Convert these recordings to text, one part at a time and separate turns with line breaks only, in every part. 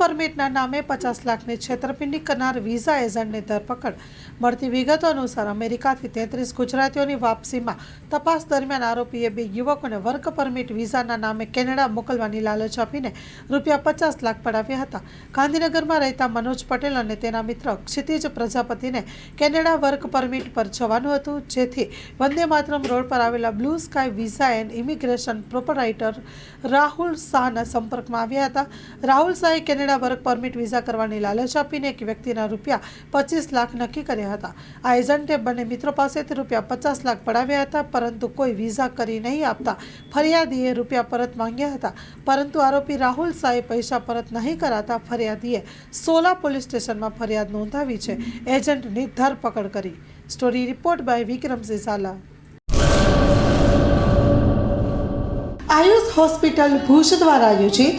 પરમિટના નામે પચાસ લાખની છેતરપિંડી કરનાર વિઝા એજન્ટની ધરપકડ. મળતી વિગતો અનુસાર અમેરિકાથી તેત્રીસ ગુજરાતીઓની વાપસીમાં તપાસ દરમિયાન આરોપીએ બે યુવકોને વર્ક પરમિટ વિઝાના નામે કેનેડા મોકલવાની લાલચ આપીને રૂપિયા પચાસ લાખ પડાવ્યા હતા. ગાંધીનગરમાં રહેતા મનોજ પટેલ અને તેના મિત્ર ક્ષિતિજ પ્રજાપતિને કેનેડા વર્ક પરમિટ પર જવાનું હતું, જેથી વંદે માતરમ રોડ પર આવેલા blue sky visa and immigration proprietor Rahul શાહના સંપર્કમાં આવ્યા હતા. રાહુલ શાહે કેનેડા વર્ક પરમિટ વિઝા કરવાની લાલચ આપીને એક વ્યક્તિના રૂપિયા પચીસ લાખ નક્કી કર્યા હતા. આ એજન્ટે બંને મિત્રો પાસેથી રૂપિયા પચાસ લાખ પડાવ્યા હતા, પરંતુ કોઈ વિઝા કરી નહીં આપતા ફરિયાદીએ રૂપિયા પરત માંગ્યા હતા. પરંતુ આરોપી રાહુલ શાહે પૈસા પરત નહીં કરાતા ફરિયાદીએ સોલા પોલીસ સ્ટેશનમાં ફરિયાદ નોંધાવી છે. એજન્ટની ધરપકડ કરી. Story report by Vikram Sisala. Ayush hospital Bhuj દ્વારા આયોજિત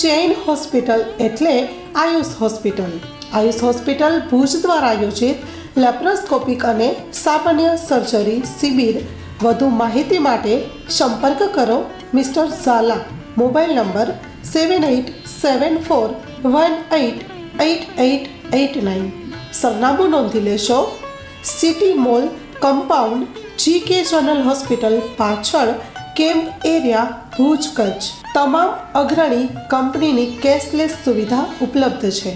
ચેઇન હોસ્પિટલ એટલે આયુષ હોસ્પિટલ. આયુષ હોસ્પિટલ ભુજ દ્વારા આયોજિત લેપ્રોસ્કોપિક અને સામાન્ય સર્જરી શિબિર. વધુ માહિતી માટે સંપર્ક કરો mister Zala. Mobile number seven eight seven four one eight eight eight eight nine. સરનામું નોંધી લેશો. City mall compound G K general hospital પાછળ કેમ્પ એરિયા ભુજ કચ્છ? તમામ અગ્રણી કંપનીની કેશલેસ સુવિધા ઉપલબ્ધ છે.